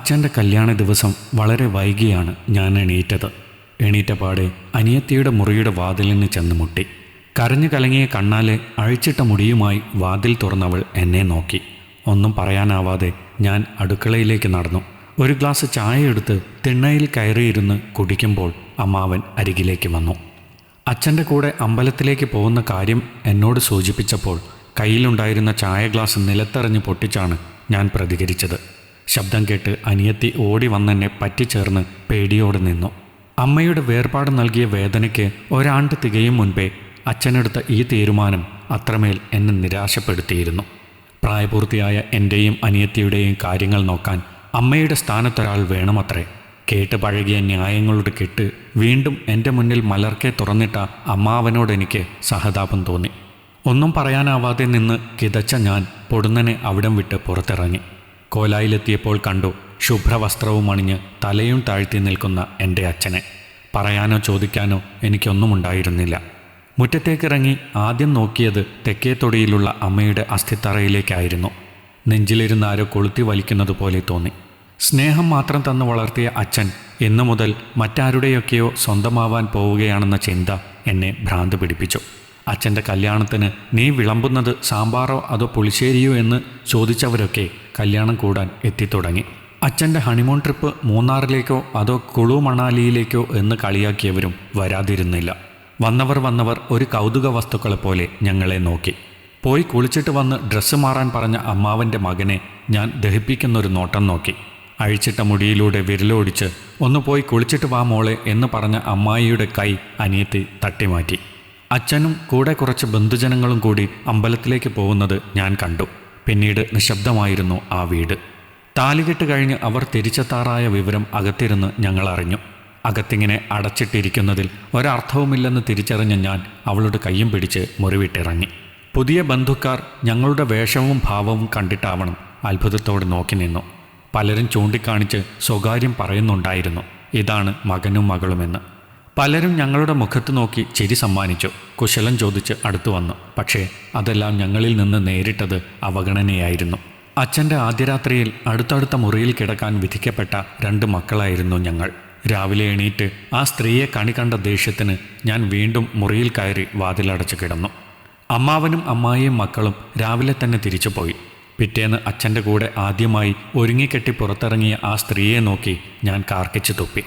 അച്ഛന്റെ കല്യാണ ദിവസം വളരെ വൈകിയാണ് ഞാൻ എണീറ്റത്. എണീറ്റ പാടെ അനിയത്തിയുടെ മുറിയുടെ വാതിലിന് ചെന്ന് മുട്ടി. കരഞ്ഞു കലങ്ങിയ കണ്ണാലെ അഴിച്ചിട്ട മുടിയുമായി വാതിൽ തുറന്നവൾ എന്നെ നോക്കി. ഒന്നും പറയാനാവാതെ ഞാൻ അടുക്കളയിലേക്ക് നടന്നു. ഒരു ഗ്ലാസ് ചായ എടുത്ത് തിണ്ണയിൽ കയറിയിരുന്ന് കുടിക്കുമ്പോൾ അമ്മാവൻ അരികിലേക്ക് വന്നു. അച്ഛന്റെ കൂടെ അമ്പലത്തിലേക്ക് പോകുന്ന കാര്യം എന്നോട് സൂചിപ്പിച്ചപ്പോൾ കയ്യിലുണ്ടായിരുന്ന ചായ ഗ്ലാസ് നിലത്തെറിഞ്ഞ് പൊട്ടിച്ചാണ് ഞാൻ പ്രതികരിച്ചത്. ശബ്ദം കേട്ട് അനിയത്തി ഓടി വന്നെന്നെ പറ്റിച്ചേർന്ന് പേടിയോടെ നിന്നു. അമ്മയുടെ വേർപാട് നൽകിയ വേദനയ്ക്ക് ഒരാണ്ട് തികയും മുൻപേ അച്ഛനെടുത്ത ഈ തീരുമാനം അത്രമേൽ എന്നെ നിരാശപ്പെടുത്തിയിരുന്നു. പ്രായപൂർത്തിയായ എന്റെയും അനിയത്തിയുടെയും കാര്യങ്ങൾ നോക്കാൻ അമ്മയുടെ സ്ഥാനത്തൊരാൾ വേണമത്രേ. കേട്ട് പഴകിയ ന്യായങ്ങളുടെ കെട്ട് വീണ്ടും എന്റെ മുന്നിൽ മലർക്കെ തുറന്നിട്ട അമ്മാവനോട് എനിക്ക് സഹതാപം തോന്നി. ഒന്നും പറയാനാവാതെ നിന്ന് കിതച്ച ഞാൻ പൊടുന്നനെ അവിടം വിട്ട് പുറത്തിറങ്ങി. കോലായിലെത്തിയപ്പോൾ കണ്ടു ശുഭ്രവസ്ത്രവും അണിഞ്ഞ് തലയും താഴ്ത്തി നിൽക്കുന്ന എന്റെ അച്ഛനെ. പറയാനോ ചോദിക്കാനോ എനിക്കൊന്നുമുണ്ടായിരുന്നില്ല. മുറ്റത്തേക്കിറങ്ങി ആദ്യം നോക്കിയത് തെക്കേത്തൊടിയിലുള്ള അമ്മയുടെ അസ്ഥിത്തറയിലേക്കായിരുന്നു. നെഞ്ചിലിരുന്ന് ആരോ കൊളുത്തി വലിക്കുന്നത് പോലെ തോന്നി. സ്നേഹം മാത്രം തന്നു വളർത്തിയ അച്ഛൻ ഇന്നു മുതൽ മറ്റാരുടെയൊക്കെയോ സ്വന്തമാവാൻ പോവുകയാണെന്ന ചിന്ത എന്നെ ഭ്രാന്ത് പിടിപ്പിച്ചു. അച്ഛന്റെ കല്യാണത്തിന് നീ വിളമ്പുന്നത് സാമ്പാറോ അതോ പുളിശ്ശേരിയോ എന്ന് ചോദിച്ചവരൊക്കെ കല്യാണം കൂടാൻ എത്തിത്തുടങ്ങി. അച്ഛന്റെ ഹണിമൂൺ ട്രിപ്പ് മൂന്നാറിലേക്കോ അതോ കുളു മണാലിയിലേക്കോ എന്ന് കളിയാക്കിയവരും വരാതിരുന്നില്ല. വന്നവർ വന്നവർ ഒരു കൗതുക വസ്തുക്കളെ പോലെ ഞങ്ങളെ നോക്കി. പോയി കുളിച്ചിട്ട് വന്ന് ഡ്രസ്സ് മാറാൻ പറഞ്ഞ അമ്മാവന്റെ മകനെ ഞാൻ ദഹിപ്പിക്കുന്നൊരു നോട്ടം നോക്കി. അഴിച്ചിട്ട മുടിയിലൂടെ വിരലോടിച്ച് ഒന്ന് പോയി കുളിച്ചിട്ട് വാ മോളെ എന്ന് പറഞ്ഞ അമ്മായിയുടെ കൈ അനിയത്തി തട്ടിമാറ്റി. അച്ഛനും കൂടെ കുറച്ച് ബന്ധുജനങ്ങളും കൂടി അമ്പലത്തിലേക്ക് പോകുന്നത് ഞാൻ കണ്ടു. പിന്നീട് നിശബ്ദമായിരുന്നു ആ വീട്. താലികെട്ട് കഴിഞ്ഞ് അവർ തിരിച്ചെത്താറായ വിവരം അകത്തിരുന്ന് ഞങ്ങൾ അറിഞ്ഞു. അകത്തിങ്ങനെ അടച്ചിട്ടിരിക്കുന്നതിൽ ഒരർത്ഥവുമില്ലെന്ന് തിരിച്ചറിഞ്ഞ ഞാൻ അവളുടെ കയ്യും പിടിച്ച് മുറിവിട്ടിറങ്ങി. പുതിയ ബന്ധുക്കാർ ഞങ്ങളുടെ വേഷവും ഭാവവും കണ്ടിട്ടാവണം അത്ഭുതത്തോടെ നോക്കി നിന്നു. പലരും ചൂണ്ടിക്കാണിച്ച് സ്വകാര്യം പറയുന്നുണ്ടായിരുന്നു. ഇതാണ് മകനും മകളുമെന്ന്. പലരും ഞങ്ങളുടെ മുഖത്ത് നോക്കി ചിരി സമ്മാനിച്ചു. കുശലം ചോദിച്ച് അടുത്തു വന്നു. പക്ഷേ അതെല്ലാം ഞങ്ങളിൽ നിന്ന് നേരിട്ടത് അവഗണനയായിരുന്നു. അച്ഛന്റെ ആദ്യ രാത്രിയിൽ അടുത്തടുത്ത മുറിയിൽ കിടക്കാൻ വിധിക്കപ്പെട്ട രണ്ട് മക്കളായിരുന്നു ഞങ്ങൾ. രാവിലെ എണീറ്റ് ആ സ്ത്രീയെ കണി കണ്ട ദേഷ്യത്തിന് ഞാൻ വീണ്ടും മുറിയിൽ കയറി വാതിലടച്ചു കിടന്നു. അമ്മാവനും അമ്മായിയും മക്കളും രാവിലെ തന്നെ തിരിച്ചുപോയി പിറ്റേന്ന് അച്ഛന്റെ കൂടെ ആദ്യമായി ഒരുങ്ങിക്കെട്ടി പുറത്തിറങ്ങിയ ആ സ്ത്രീയെ നോക്കി ഞാൻ കാർക്കിച്ചു തുപ്പി.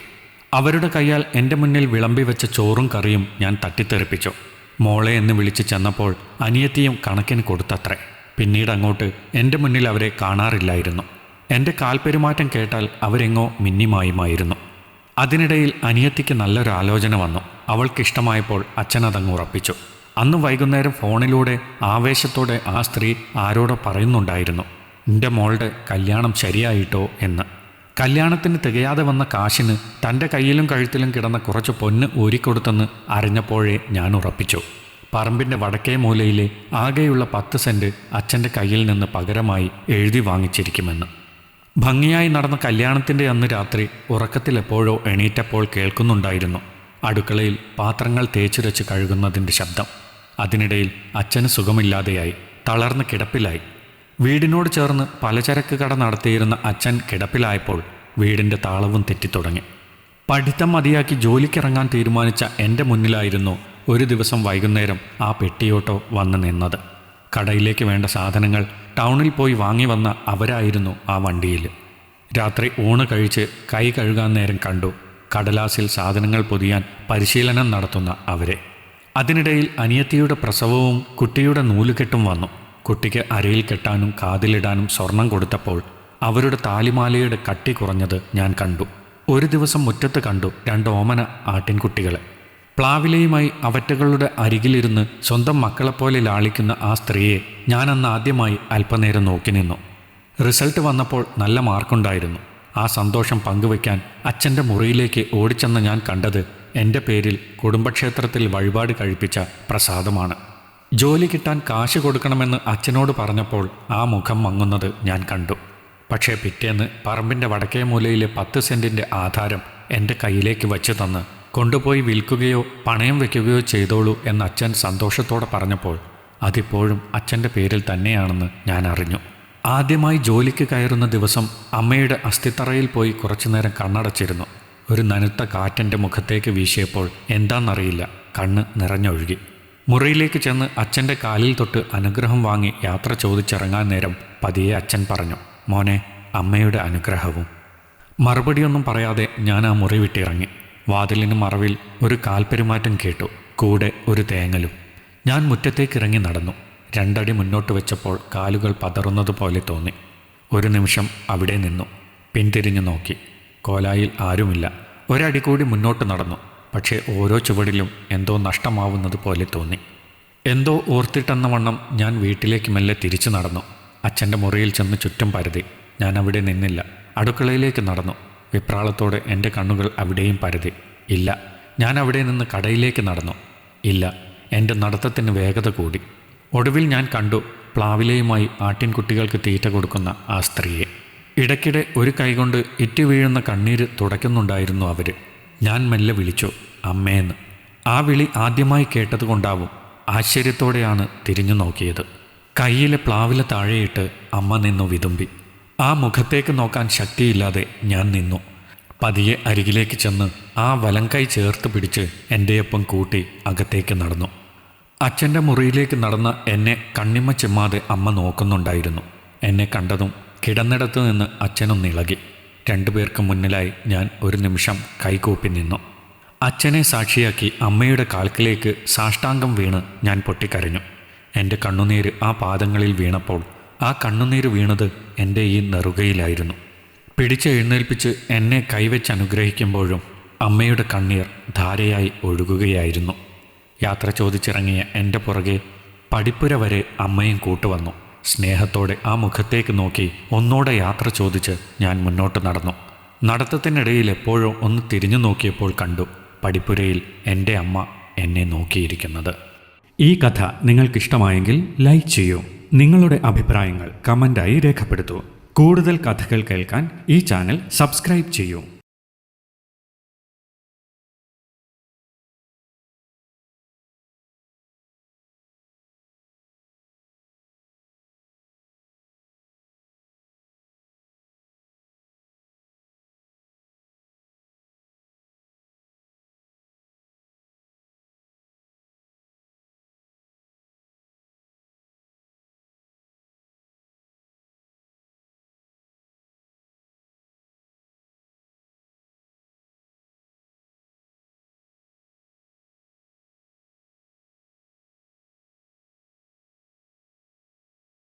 അവരുടെ കൈയാൽ എന്റെ മുന്നിൽ വിളമ്പി വെച്ച ചോറും കറിയും ഞാൻ തട്ടിത്തെറിപ്പിച്ചു. മോളെ എന്ന് വിളിച്ച് ചെന്നപ്പോൾ അനിയത്തിയും കണക്കിന് കൊടുത്തത്രേ. പിന്നീട് അങ്ങോട്ട് എന്റെ മുന്നിൽ അവരെ കാണാറില്ലായിരുന്നു. എന്റെ കാൽപെരുമാറ്റം കേട്ടാൽ അവരെങ്ങോ മിന്നിമായുമായിരുന്നു. അതിനിടയിൽ അനിയത്തിക്ക് നല്ലൊരു ആലോചന വന്നു. അവൾക്കിഷ്ടമായപ്പോൾ അച്ഛനതങ്ങ് ഉറപ്പിച്ചു. അന്ന് വൈകുന്നേരം ഫോണിലൂടെ ആവേശത്തോടെ ആ സ്ത്രീ ആരോടോ പറയുന്നുണ്ടായിരുന്നു എന്റെ മോളുടെ കല്യാണം ശരിയായിട്ടോ? എന്ന്. കല്യാണത്തിന് തികയാതെ വന്ന കാശിന് തന്റെ കയ്യിലും കഴുത്തിലും കിടന്ന കുറച്ച് പൊന്ന് ഊരിക്കൊടുത്തെന്ന് അറിഞ്ഞപ്പോഴേ ഞാൻ ഉറപ്പിച്ചു. പറമ്പിന്റെ വടക്കേ മൂലയിലെ ആകെയുള്ള പത്ത് സെന്റ് അച്ഛന്റെ കയ്യിൽ നിന്ന് പകരമായി എഴുതി വാങ്ങിച്ചിരിക്കുമെന്ന്. ഭംഗിയായി നടന്ന കല്യാണത്തിന്റെ അന്ന് രാത്രി ഉറക്കത്തിലെപ്പോഴോ എണീറ്റപ്പോൾ കേൾക്കുന്നുണ്ടായിരുന്നു. അടുക്കളയിൽ പാത്രങ്ങൾ തേച്ചുരച്ച് കഴുകുന്നതിന്റെ ശബ്ദം. അതിനിടയിൽ അച്ഛന് സുഖമില്ലാതെയായി തളർന്ന് കിടപ്പിലായി. വീടിനോട് ചേർന്ന് പലചരക്ക് കട നടത്തിയിരുന്ന അച്ഛൻ കിടപ്പിലായപ്പോൾ വീടിന്റെ താളവും തെറ്റിത്തുടങ്ങി. പഠിത്തം മതിയാക്കി ജോലിക്കിറങ്ങാൻ തീരുമാനിച്ച എന്റെ മുന്നിലായിരുന്നു ഒരു ദിവസം വൈകുന്നേരം ആ പെട്ടിയോട്ടോ വന്ന് നിന്നത്. കടയിലേക്ക് വേണ്ട സാധനങ്ങൾ ടൗണിൽ പോയി വാങ്ങി വന്ന അവരായിരുന്നു ആ വണ്ടിയിൽ. രാത്രി ഊണ് കഴിച്ച് കൈ കഴുകാൻ നേരം കണ്ടു കടലാസിൽ സാധനങ്ങൾ പൊതിയാൻ പരിശീലനം നടത്തുന്ന അവരെ. അതിനിടയിൽ അനിയത്തിയുടെ പ്രസവവും കുട്ടിയുടെ നൂലുകെട്ടും വന്നു. കുട്ടിക്ക് അരയിൽ കെട്ടാനും കാതിലിടാനും സ്വർണം കൊടുത്തപ്പോൾ അവരുടെ താലിമാലയുടെ കട്ടി കുറഞ്ഞത് ഞാൻ കണ്ടു. ഒരു ദിവസം മുറ്റത്ത് കണ്ടു രണ്ട് ഓമന ആട്ടിൻകുട്ടികളെ. പ്ലാവിലയുമായി അവറ്റകളുടെ അരികിലിരുന്ന് സ്വന്തം മക്കളെപ്പോലെ ലാളിക്കുന്ന ആ സ്ത്രീയെ ഞാൻ അന്ന് ആദ്യമായി അല്പനേരം നോക്കി നിന്നു. റിസൾട്ട് വന്നപ്പോൾ നല്ല മാർക്കുണ്ടായിരുന്നു. ആ സന്തോഷം പങ്കുവയ്ക്കാൻ അച്ഛന്റെ മുറിയിലേക്ക് ഓടിച്ചെന്ന് ഞാൻ കണ്ടത് എന്റെ പേരിൽ കുടുംബക്ഷേത്രത്തിൽ വഴിപാട് കഴിപ്പിച്ച പ്രസാദമാണ്. ജോലി കിട്ടാൻ കാശ് കൊടുക്കണമെന്ന് അച്ഛനോട് പറഞ്ഞപ്പോൾ ആ മുഖം മങ്ങുന്നത് ഞാൻ കണ്ടു. പക്ഷേ പിറ്റേന്ന് പറമ്പിന്റെ വടക്കേ മൂലയിലെ പത്ത് സെന്റിന്റെ ആധാരം എന്റെ കയ്യിലേക്ക് വെച്ച് തന്ന് കൊണ്ടുപോയി വിൽക്കുകയോ പണയം വയ്ക്കുകയോ ചെയ്തോളൂ എന്ന് അച്ഛൻ സന്തോഷത്തോടെ പറഞ്ഞപ്പോൾ അതിപ്പോഴും അച്ഛന്റെ പേരിൽ തന്നെയാണെന്ന് ഞാൻ അറിഞ്ഞു. ആദ്യമായി ജോലിക്ക് കയറുന്ന ദിവസം അമ്മയുടെ അസ്ഥിത്തറയിൽ പോയി കുറച്ചുനേരം കണ്ണടച്ചിരുന്നു. ഒരു നനുത്ത കാറ്റന്റെ മുഖത്തേക്ക് വീശിയപ്പോൾ എന്താണെന്നറിയില്ല കണ്ണ് നിറഞ്ഞൊഴുകി. മുറിയിലേക്ക് ചെന്ന് അച്ഛന്റെ കാലിൽ തൊട്ട് അനുഗ്രഹം വാങ്ങി യാത്ര ചോദിച്ചിറങ്ങാൻ നേരം പതിയെ അച്ഛൻ പറഞ്ഞു മോനെ അമ്മയുടെ അനുഗ്രഹവും. മറുപടിയൊന്നും പറയാതെ ഞാൻ ആ മുറി വിട്ടിറങ്ങി. വാതിലിന് മറവിൽ ഒരു കാൽപ്പെരുമാറ്റം കേട്ടു കൂടെ ഒരു തേങ്ങലും. ഞാൻ മുറ്റത്തേക്ക് ഇറങ്ങി നടന്നു. രണ്ടടി മുന്നോട്ട് വെച്ചപ്പോൾ കാലുകൾ പതറുന്നത് പോലെ തോന്നി. ഒരു നിമിഷം അവിടെ നിന്നു. പിന്തിരിഞ്ഞു നോക്കി. കോലായിൽ ആരുമില്ല. ഒരടി കൂടി മുന്നോട്ട് നടന്നു. പക്ഷേ ഓരോ ചുവടിലും എന്തോ നഷ്ടമാവുന്നത് പോലെ തോന്നി. എന്തോ ഓർത്തിട്ടെന്ന വണ്ണം ഞാൻ വീട്ടിലേക്ക് മെല്ലെ തിരിച്ചു നടന്നു. അച്ഛന്റെ മുറിയിൽ ചെന്ന് ചുറ്റും പരതി. ഞാൻ അവിടെ നിന്നില്ല. അടുക്കളയിലേക്ക് നടന്നു. വിപ്രാളത്തോടെ എന്റെ കണ്ണുകൾ അവിടെയും പരതി. ഇല്ല ഞാൻ അവിടെ നിന്ന് കടയിലേക്ക് നടന്നു. ഇല്ല എന്റെ നടത്തത്തിന് വേഗത കൂടി. ഒടുവിൽ ഞാൻ കണ്ടു പ്ലാവിലയുമായി ആട്ടിൻകുട്ടികൾക്ക് തീറ്റ കൊടുക്കുന്ന ആ സ്ത്രീയെ. ഇടയ്ക്കിടെ ഒരു കൈകൊണ്ട് ഇറ്റു വീഴുന്ന കണ്ണീര് തുടയ്ക്കുന്നുണ്ടായിരുന്നു അവർ ഞാൻ മെല്ലെ വിളിച്ചു അമ്മേന്ന് ആ വിളി ആദ്യമായി കേട്ടതുകൊണ്ടാവും ആശ്ചര്യത്തോടെയാണ് തിരിഞ്ഞു നോക്കിയത്. കയ്യിലെ പ്ലാവില താഴെയിട്ട് അമ്മ നിന്നു വിതുമ്പി. ആ മുഖത്തേക്ക് നോക്കാൻ ശക്തിയില്ലാതെ ഞാൻ നിന്നു. പതിയെ അരികിലേക്ക് ചെന്ന് ആ വലങ്കൈ ചേർത്ത് പിടിച്ച് എന്റെയൊപ്പം കൂട്ടി അകത്തേക്ക് നടന്നു. അച്ഛന്റെ മുറിയിലേക്ക് നടന്ന എന്നെ കണ്ണിമ ചെമ്മാതെ അമ്മ നോക്കുന്നുണ്ടായിരുന്നു. എന്നെ കണ്ടതും കിടന്നിടത്ത് നിന്ന് അച്ഛനൊന്നിളകി രണ്ടുപേർക്ക് മുന്നിലായി ഞാൻ ഒരു നിമിഷം കൈകൂപ്പി നിന്നു. അച്ഛനെ സാക്ഷിയാക്കി അമ്മയുടെ കാൽക്കിലേക്ക് സാഷ്ടാംഗം വീണ് ഞാൻ പൊട്ടിക്കരഞ്ഞു. എന്റെ കണ്ണുനീര് ആ പാദങ്ങളിൽ വീണപ്പോൾ ആ കണ്ണുനീര് വീണത് എന്റെ ഈ നെറുകയിലായിരുന്നു. പിടിച്ചെഴുന്നേൽപ്പിച്ച് എന്നെ കൈവച്ച് അനുഗ്രഹിക്കുമ്പോഴും അമ്മയുടെ കണ്ണീർ ധാരയായി ഒഴുകുകയായിരുന്നു. യാത്ര ചോദിച്ചിറങ്ങിയ എന്റെ പുറകെ പടിപ്പുര വരെ അമ്മയും കൂട്ടുവന്നു. സ്നേഹത്തോടെ ആ മുഖത്തേക്ക് നോക്കി ഒന്നോടെ യാത്ര ചോദിച്ച് ഞാൻ മുന്നോട്ട് നടന്നു. നടത്തത്തിനിടയിൽ എപ്പോഴോ ഒന്ന് തിരിഞ്ഞു നോക്കിയപ്പോൾ കണ്ടു പടിപ്പുരയിൽ എന്റെ അമ്മ എന്നെ നോക്കിയിരിക്കുന്നത്. ഈ കഥ നിങ്ങൾക്കിഷ്ടമായെങ്കിൽ ലൈക്ക് ചെയ്യൂ. നിങ്ങളുടെ അഭിപ്രായങ്ങൾ കമന്റായി രേഖപ്പെടുത്തൂ. കൂടുതൽ കഥകൾ കേൾക്കാൻ ഈ ചാനൽ സബ്സ്ക്രൈബ് ചെയ്യൂ.